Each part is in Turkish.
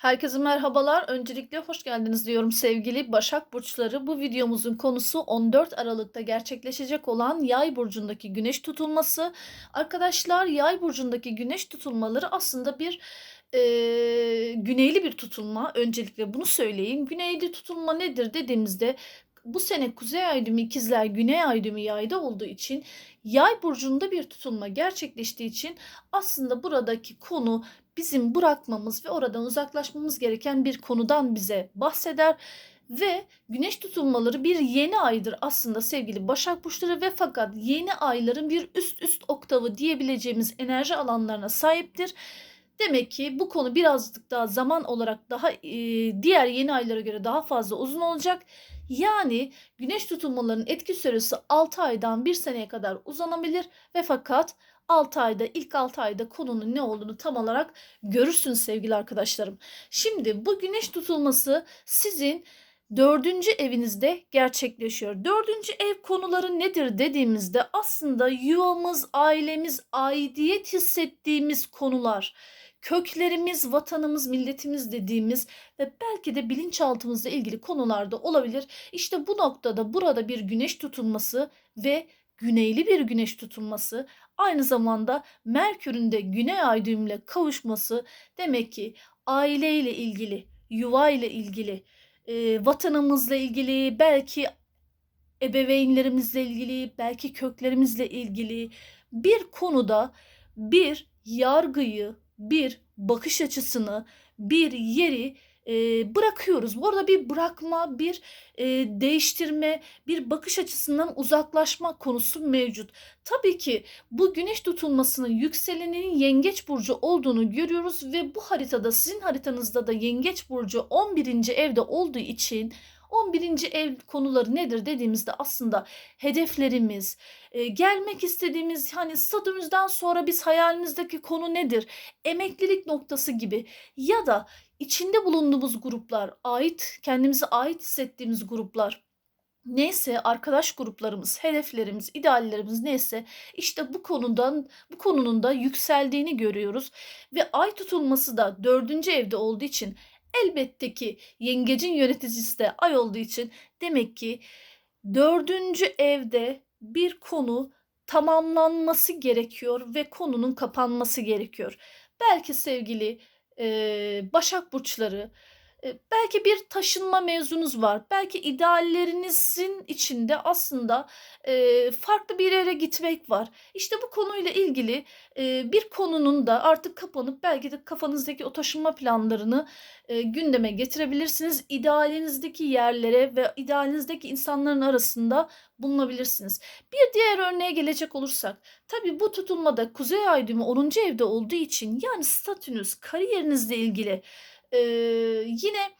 Herkese merhabalar. Öncelikle hoş geldiniz diyorum sevgili Başak Burçları. Bu videomuzun konusu 14 Aralık'ta gerçekleşecek olan Yay burcundaki güneş tutulması. Arkadaşlar Yay burcundaki güneş tutulmaları aslında bir e, güneyli bir tutulma. Öncelikle bunu söyleyeyim. Güneyli tutulma nedir dediğimizde bu sene kuzey ay düğümü ikizler güney ay düğümü yayda olduğu için yay burcunda bir tutulma gerçekleştiği için aslında buradaki konu bizim bırakmamız ve oradan uzaklaşmamız gereken bir konudan bize bahseder ve güneş tutulmaları bir yeni aydır aslında sevgili Başak Burçları ve fakat yeni ayların bir üst üst oktavı diyebileceğimiz enerji alanlarına sahiptir. Demek ki bu konu birazcık daha zaman olarak daha e, diğer yeni aylara göre daha fazla uzun olacak. Yani güneş tutulmalarının etki süresi 6 aydan 1 seneye kadar uzanabilir ve fakat 6 ayda ilk 6 ayda konunun ne olduğunu tam olarak görürsünüz sevgili arkadaşlarım. Şimdi bu güneş tutulması sizin dördüncü evinizde gerçekleşiyor. Dördüncü ev konuları nedir dediğimizde aslında yuvamız, ailemiz, aidiyet hissettiğimiz konular köklerimiz, vatanımız, milletimiz dediğimiz ve belki de bilinçaltımızla ilgili konularda olabilir. İşte bu noktada burada bir güneş tutulması ve güneyli bir güneş tutulması aynı zamanda Merkür'ün de güney ay düğümle kavuşması demek ki aileyle ilgili, yuva ile ilgili, e, vatanımızla ilgili, belki ebeveynlerimizle ilgili, belki köklerimizle ilgili bir konuda bir yargıyı, bir bakış açısını, bir yeri e, bırakıyoruz. Bu arada bir bırakma, bir e, değiştirme, bir bakış açısından uzaklaşma konusu mevcut. Tabii ki bu güneş tutulmasının yükselenenin yengeç burcu olduğunu görüyoruz ve bu haritada sizin haritanızda da yengeç burcu 11. evde olduğu için 11. ev konuları nedir dediğimizde aslında hedeflerimiz, e, gelmek istediğimiz hani statümüzden sonra biz hayalimizdeki konu nedir? Emeklilik noktası gibi ya da içinde bulunduğumuz gruplar, ait kendimize ait hissettiğimiz gruplar neyse arkadaş gruplarımız, hedeflerimiz, ideallerimiz neyse işte bu konudan bu konunun da yükseldiğini görüyoruz ve ay tutulması da dördüncü evde olduğu için Elbette ki yengecin yöneticisi de ay olduğu için demek ki dördüncü evde bir konu tamamlanması gerekiyor ve konunun kapanması gerekiyor. Belki sevgili Başak Burçları belki bir taşınma mevzunuz var. Belki ideallerinizin içinde aslında farklı bir yere gitmek var. İşte bu konuyla ilgili bir konunun da artık kapanıp belki de kafanızdaki o taşınma planlarını gündeme getirebilirsiniz. İdealinizdeki yerlere ve idealinizdeki insanların arasında bulunabilirsiniz. Bir diğer örneğe gelecek olursak, tabii bu tutulmada Kuzey Ay düğümü 10. evde olduğu için yani statünüz, kariyerinizle ilgili e, yine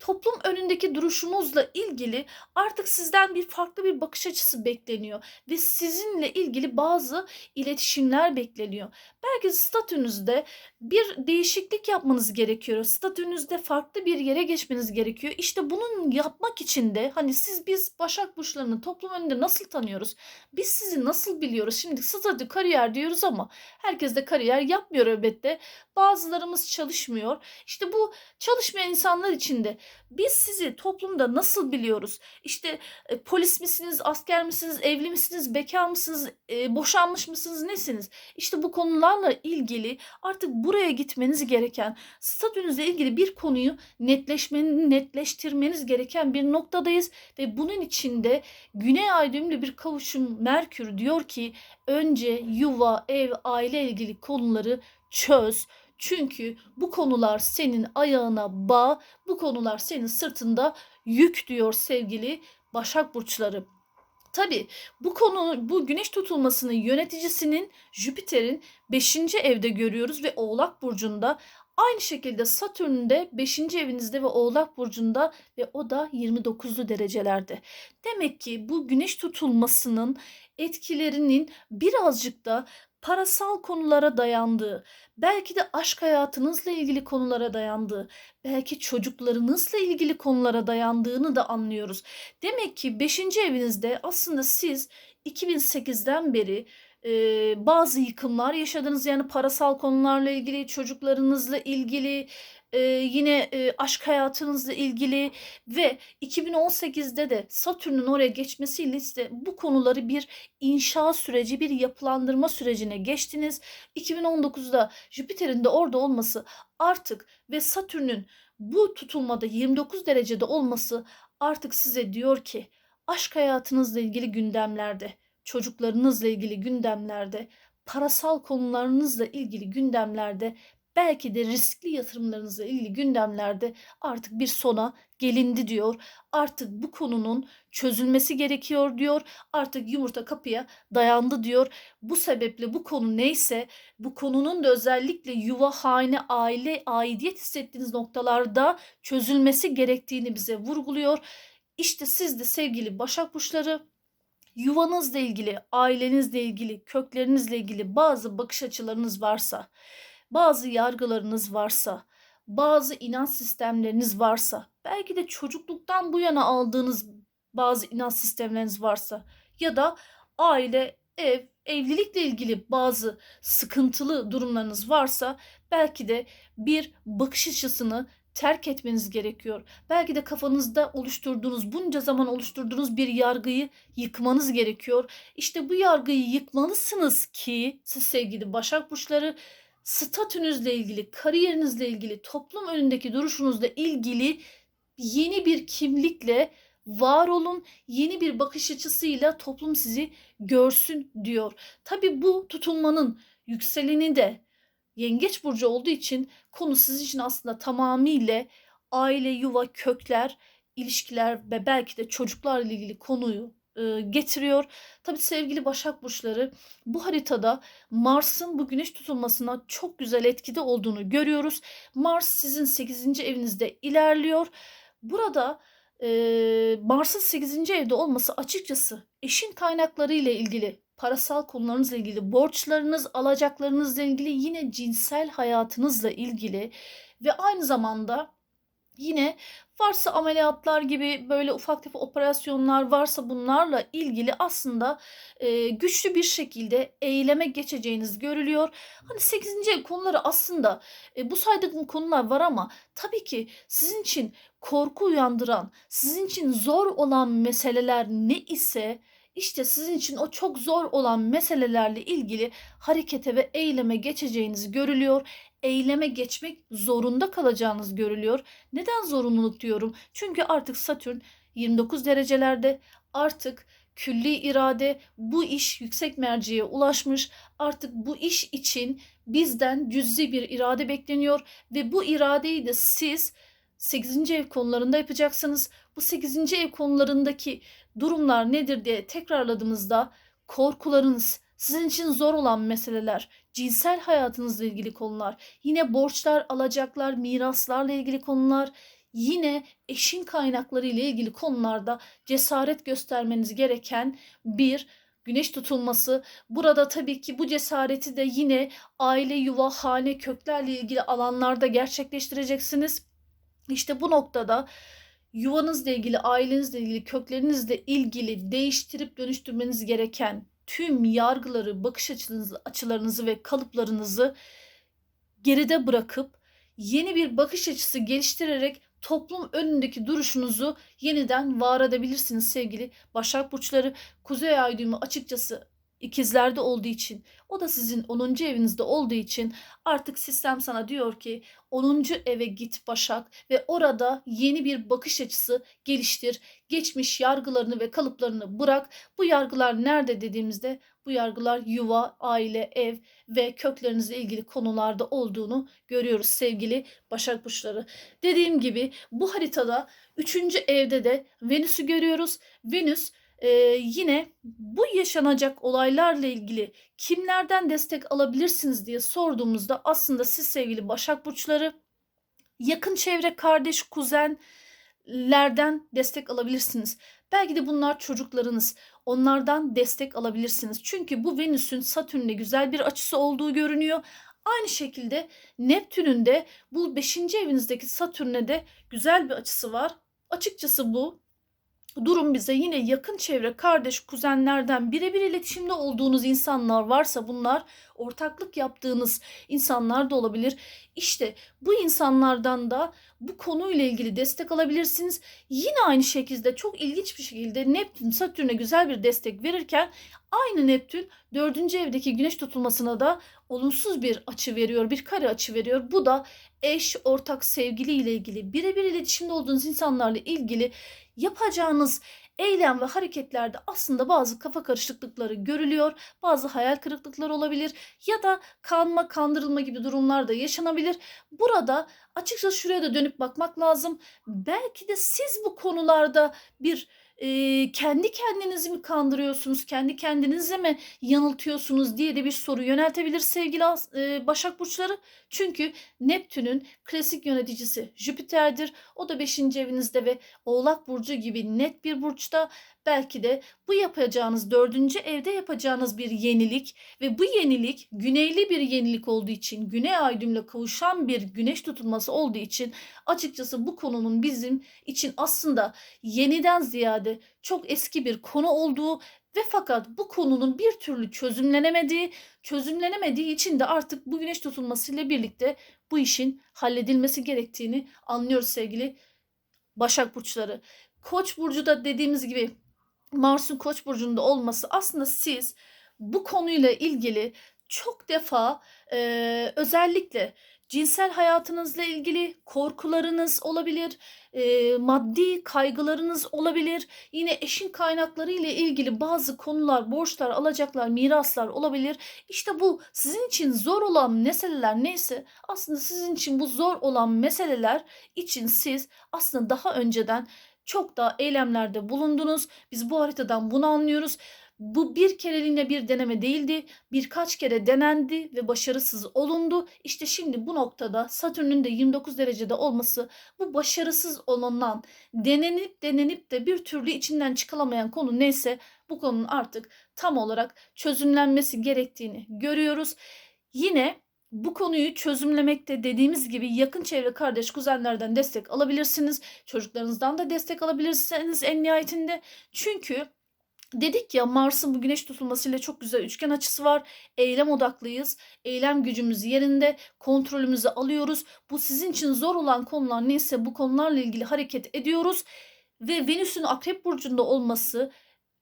toplum önündeki duruşunuzla ilgili artık sizden bir farklı bir bakış açısı bekleniyor ve sizinle ilgili bazı iletişimler bekleniyor. Belki statünüzde bir değişiklik yapmanız gerekiyor. Statünüzde farklı bir yere geçmeniz gerekiyor. İşte bunun yapmak için de hani siz biz Başak Burçlarını toplum önünde nasıl tanıyoruz? Biz sizi nasıl biliyoruz? Şimdi statü kariyer diyoruz ama herkes de kariyer yapmıyor elbette. Bazılarımız çalışmıyor. İşte bu çalışmayan insanlar için de biz sizi toplumda nasıl biliyoruz? İşte e, polis misiniz, asker misiniz, evli misiniz, bekar mısınız, e, boşanmış mısınız, nesiniz? İşte bu konularla ilgili artık buraya gitmeniz gereken, statünüzle ilgili bir konuyu netleşmeni, netleştirmeniz gereken bir noktadayız ve bunun içinde Güney Ay düğümlü bir kavuşum Merkür diyor ki önce yuva, ev, aile ilgili konuları çöz çünkü bu konular senin ayağına bağ, bu konular senin sırtında yük diyor sevgili Başak Burçları. Tabi bu konu bu güneş tutulmasının yöneticisinin Jüpiter'in 5. evde görüyoruz ve Oğlak Burcu'nda Aynı şekilde Satürn de 5. evinizde ve Oğlak Burcu'nda ve o da 29'lu derecelerde. Demek ki bu güneş tutulmasının etkilerinin birazcık da parasal konulara dayandığı, belki de aşk hayatınızla ilgili konulara dayandığı, belki çocuklarınızla ilgili konulara dayandığını da anlıyoruz. Demek ki 5. evinizde aslında siz 2008'den beri e, bazı yıkımlar yaşadınız yani parasal konularla ilgili çocuklarınızla ilgili e, yine e, aşk hayatınızla ilgili ve 2018'de de Satürn'ün oraya geçmesiyle işte bu konuları bir inşa süreci, bir yapılandırma sürecine geçtiniz. 2019'da Jüpiter'in de orada olması artık ve Satürn'ün bu tutulmada 29 derecede olması artık size diyor ki aşk hayatınızla ilgili gündemlerde, çocuklarınızla ilgili gündemlerde, parasal konularınızla ilgili gündemlerde, belki de riskli yatırımlarınızla ilgili gündemlerde artık bir sona gelindi diyor. Artık bu konunun çözülmesi gerekiyor diyor. Artık yumurta kapıya dayandı diyor. Bu sebeple bu konu neyse bu konunun da özellikle yuva, hane, aile, aidiyet hissettiğiniz noktalarda çözülmesi gerektiğini bize vurguluyor. İşte siz de sevgili Başak Burçları yuvanızla ilgili, ailenizle ilgili, köklerinizle ilgili bazı bakış açılarınız varsa, bazı yargılarınız varsa, bazı inanç sistemleriniz varsa, belki de çocukluktan bu yana aldığınız bazı inanç sistemleriniz varsa ya da aile, ev, evlilikle ilgili bazı sıkıntılı durumlarınız varsa belki de bir bakış açısını terk etmeniz gerekiyor. Belki de kafanızda oluşturduğunuz, bunca zaman oluşturduğunuz bir yargıyı yıkmanız gerekiyor. İşte bu yargıyı yıkmalısınız ki siz sevgili Başak Burçları statünüzle ilgili, kariyerinizle ilgili, toplum önündeki duruşunuzla ilgili yeni bir kimlikle var olun, yeni bir bakış açısıyla toplum sizi görsün diyor. Tabi bu tutulmanın yükseleni de Yengeç burcu olduğu için konu sizin için aslında tamamıyla aile, yuva, kökler, ilişkiler ve belki de çocuklarla ilgili konuyu getiriyor. Tabii sevgili Başak burçları bu haritada Mars'ın bu güneş tutulmasına çok güzel etkide olduğunu görüyoruz. Mars sizin 8. evinizde ilerliyor. Burada e, Mars'ın 8. evde olması açıkçası eşin kaynakları ile ilgili parasal konularınızla ilgili, borçlarınız, alacaklarınızla ilgili, yine cinsel hayatınızla ilgili ve aynı zamanda yine varsa ameliyatlar gibi böyle ufak tefek operasyonlar varsa bunlarla ilgili aslında e, güçlü bir şekilde eyleme geçeceğiniz görülüyor. Hani 8. ev konuları aslında e, bu saydığım konular var ama tabii ki sizin için korku uyandıran, sizin için zor olan meseleler ne ise işte sizin için o çok zor olan meselelerle ilgili harekete ve eyleme geçeceğiniz görülüyor. Eyleme geçmek zorunda kalacağınız görülüyor. Neden zorunluluk diyorum? Çünkü artık Satürn 29 derecelerde artık külli irade bu iş yüksek merciye ulaşmış. Artık bu iş için bizden cüzi bir irade bekleniyor ve bu iradeyi de siz 8. ev konularında yapacaksınız. Bu 8. ev konularındaki durumlar nedir diye tekrarladığımızda korkularınız, sizin için zor olan meseleler, cinsel hayatınızla ilgili konular, yine borçlar, alacaklar, miraslarla ilgili konular, yine eşin kaynakları ile ilgili konularda cesaret göstermeniz gereken bir güneş tutulması. Burada tabii ki bu cesareti de yine aile, yuva, hane, köklerle ilgili alanlarda gerçekleştireceksiniz. İşte bu noktada yuvanızla ilgili, ailenizle ilgili, köklerinizle ilgili değiştirip dönüştürmeniz gereken tüm yargıları, bakış açınızı, açılarınızı ve kalıplarınızı geride bırakıp yeni bir bakış açısı geliştirerek toplum önündeki duruşunuzu yeniden var edebilirsiniz sevgili Başak Burçları. Kuzey Ay düğümü açıkçası ikizlerde olduğu için o da sizin 10. evinizde olduğu için artık sistem sana diyor ki 10. eve git Başak ve orada yeni bir bakış açısı geliştir. Geçmiş yargılarını ve kalıplarını bırak. Bu yargılar nerede dediğimizde bu yargılar yuva, aile, ev ve köklerinizle ilgili konularda olduğunu görüyoruz sevgili Başak Burçları. Dediğim gibi bu haritada 3. evde de Venüs'ü görüyoruz. Venüs ee, yine bu yaşanacak olaylarla ilgili kimlerden destek alabilirsiniz diye sorduğumuzda aslında siz sevgili Başak Burçları yakın çevre, kardeş, kuzenlerden destek alabilirsiniz. Belki de bunlar çocuklarınız. Onlardan destek alabilirsiniz. Çünkü bu Venüs'ün Satürn'le güzel bir açısı olduğu görünüyor. Aynı şekilde Neptün'ün de bu 5. evinizdeki Satürn'e de güzel bir açısı var. Açıkçası bu durum bize yine yakın çevre, kardeş, kuzenlerden birebir iletişimde olduğunuz insanlar varsa bunlar ortaklık yaptığınız insanlar da olabilir. İşte bu insanlardan da bu konuyla ilgili destek alabilirsiniz. Yine aynı şekilde çok ilginç bir şekilde Neptün Satürn'e güzel bir destek verirken aynı Neptün dördüncü evdeki güneş tutulmasına da olumsuz bir açı veriyor, bir kare açı veriyor. Bu da eş, ortak, sevgili ile ilgili, birebir iletişimde olduğunuz insanlarla ilgili yapacağınız eylem ve hareketlerde aslında bazı kafa karışıklıkları görülüyor. Bazı hayal kırıklıkları olabilir ya da kanma, kandırılma gibi durumlar da yaşanabilir. Burada açıkçası şuraya da dönüp bakmak lazım. Belki de siz bu konularda bir e, kendi kendinizi mi kandırıyorsunuz, kendi kendinize mi yanıltıyorsunuz diye de bir soru yöneltebilir sevgili e, Başak Burçları. Çünkü Neptün'ün klasik yöneticisi Jüpiter'dir. O da 5. evinizde ve Oğlak Burcu gibi net bir burçta. Belki de bu yapacağınız dördüncü evde yapacağınız bir yenilik ve bu yenilik güneyli bir yenilik olduğu için güney ay düğümle kavuşan bir güneş tutulması olduğu için açıkçası bu konunun bizim için aslında yeniden ziyade çok eski bir konu olduğu ve fakat bu konunun bir türlü çözümlenemediği, çözümlenemediği için de artık bu güneş tutulmasıyla birlikte bu işin halledilmesi gerektiğini anlıyoruz sevgili Başak burçları. Koç burcu da dediğimiz gibi Mars'ın Koç burcunda olması aslında siz bu konuyla ilgili çok defa e, özellikle cinsel hayatınızla ilgili korkularınız olabilir, e, maddi kaygılarınız olabilir, yine eşin kaynakları ile ilgili bazı konular, borçlar, alacaklar, miraslar olabilir. İşte bu sizin için zor olan meseleler neyse aslında sizin için bu zor olan meseleler için siz aslında daha önceden çok da eylemlerde bulundunuz. Biz bu haritadan bunu anlıyoruz. Bu bir kereliğine bir deneme değildi. Birkaç kere denendi ve başarısız olundu. İşte şimdi bu noktada Satürn'ün de 29 derecede olması bu başarısız olunan denenip denenip de bir türlü içinden çıkılamayan konu neyse bu konunun artık tam olarak çözümlenmesi gerektiğini görüyoruz. Yine bu konuyu çözümlemekte dediğimiz gibi yakın çevre kardeş kuzenlerden destek alabilirsiniz. Çocuklarınızdan da destek alabilirsiniz en nihayetinde. Çünkü Dedik ya Mars'ın bu güneş tutulmasıyla çok güzel üçgen açısı var. Eylem odaklıyız. Eylem gücümüz yerinde. Kontrolümüzü alıyoruz. Bu sizin için zor olan konular neyse bu konularla ilgili hareket ediyoruz. Ve Venüs'ün akrep burcunda olması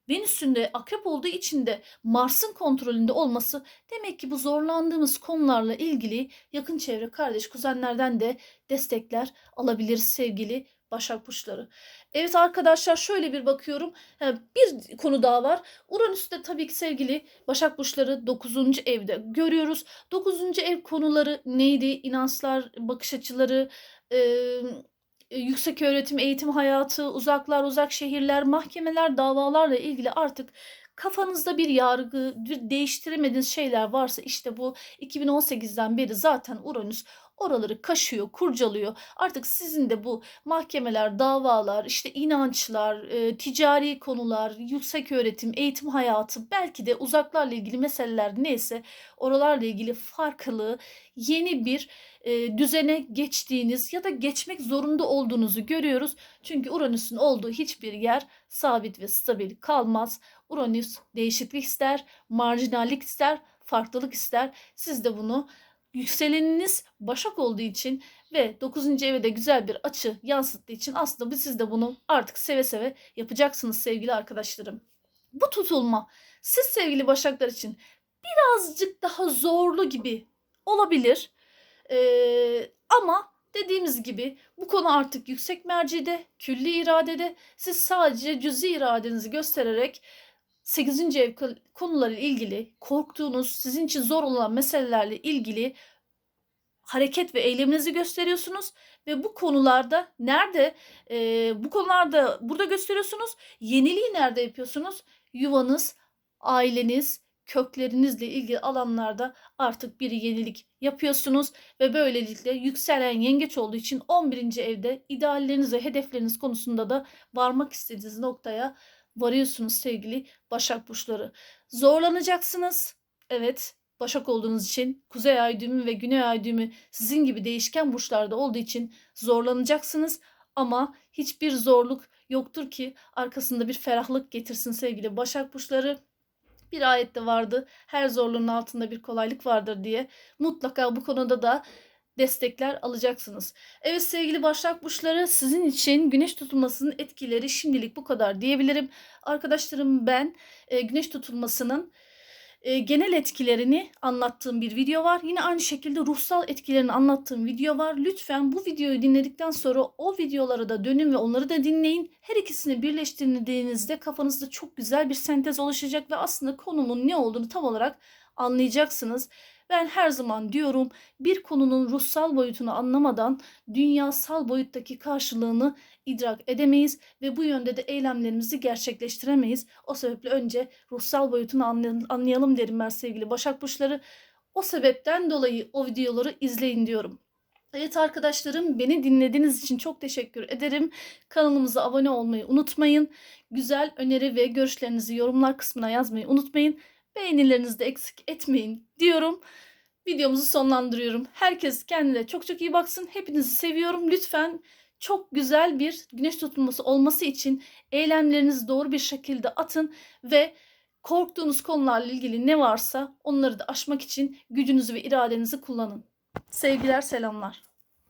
Venüs'ün de akrep olduğu için de Mars'ın kontrolünde olması demek ki bu zorlandığımız konularla ilgili yakın çevre kardeş kuzenlerden de destekler alabiliriz sevgili Başak Burçları. Evet arkadaşlar şöyle bir bakıyorum. Bir konu daha var. Uranüs'te tabii ki sevgili Başak Burçları 9. evde görüyoruz. 9. ev konuları neydi? İnançlar, bakış açıları, yüksek öğretim, eğitim hayatı, uzaklar, uzak şehirler, mahkemeler, davalarla ilgili artık kafanızda bir yargı, bir değiştiremediğiniz şeyler varsa işte bu 2018'den beri zaten Uranüs oraları kaşıyor, kurcalıyor. Artık sizin de bu mahkemeler, davalar, işte inançlar, e, ticari konular, yüksek öğretim, eğitim hayatı, belki de uzaklarla ilgili meseleler neyse oralarla ilgili farklı yeni bir e, düzene geçtiğiniz ya da geçmek zorunda olduğunuzu görüyoruz. Çünkü Uranüs'ün olduğu hiçbir yer sabit ve stabil kalmaz. Uranüs değişiklik ister, marjinallik ister, farklılık ister. Siz de bunu yükseleniniz Başak olduğu için ve 9. eve de güzel bir açı yansıttığı için aslında siz de bunu artık seve seve yapacaksınız sevgili arkadaşlarım. Bu tutulma siz sevgili Başaklar için birazcık daha zorlu gibi olabilir. Ee, ama dediğimiz gibi bu konu artık yüksek mercide, külli iradede. Siz sadece cüzi iradenizi göstererek 8. ev konularıyla ilgili korktuğunuz, sizin için zor olan meselelerle ilgili hareket ve eyleminizi gösteriyorsunuz ve bu konularda nerede e, bu konularda burada gösteriyorsunuz yeniliği nerede yapıyorsunuz yuvanız aileniz köklerinizle ilgili alanlarda artık bir yenilik yapıyorsunuz ve böylelikle yükselen yengeç olduğu için 11. evde idealleriniz ve hedefleriniz konusunda da varmak istediğiniz noktaya varıyorsunuz sevgili Başak burçları. Zorlanacaksınız. Evet, Başak olduğunuz için Kuzey Ay düğümü ve Güney Ay düğümü sizin gibi değişken burçlarda olduğu için zorlanacaksınız ama hiçbir zorluk yoktur ki arkasında bir ferahlık getirsin sevgili Başak Burçları. Bir ayette vardı. Her zorluğun altında bir kolaylık vardır diye. Mutlaka bu konuda da destekler alacaksınız. Evet sevgili Başak Burçları sizin için güneş tutulmasının etkileri şimdilik bu kadar diyebilirim. Arkadaşlarım ben e, güneş tutulmasının e, genel etkilerini anlattığım bir video var. Yine aynı şekilde ruhsal etkilerini anlattığım video var. Lütfen bu videoyu dinledikten sonra o videolara da dönün ve onları da dinleyin. Her ikisini birleştirdiğinizde kafanızda çok güzel bir sentez oluşacak ve aslında konumun ne olduğunu tam olarak anlayacaksınız. Ben her zaman diyorum bir konunun ruhsal boyutunu anlamadan dünyasal boyuttaki karşılığını idrak edemeyiz ve bu yönde de eylemlerimizi gerçekleştiremeyiz. O sebeple önce ruhsal boyutunu anlayalım, derim ben sevgili Başak Burçları. O sebepten dolayı o videoları izleyin diyorum. Evet arkadaşlarım beni dinlediğiniz için çok teşekkür ederim. Kanalımıza abone olmayı unutmayın. Güzel öneri ve görüşlerinizi yorumlar kısmına yazmayı unutmayın. Beğenilerinizi de eksik etmeyin diyorum. Videomuzu sonlandırıyorum. Herkes kendine çok çok iyi baksın. Hepinizi seviyorum. Lütfen çok güzel bir güneş tutulması olması için eylemlerinizi doğru bir şekilde atın ve korktuğunuz konularla ilgili ne varsa onları da aşmak için gücünüzü ve iradenizi kullanın. Sevgiler, selamlar.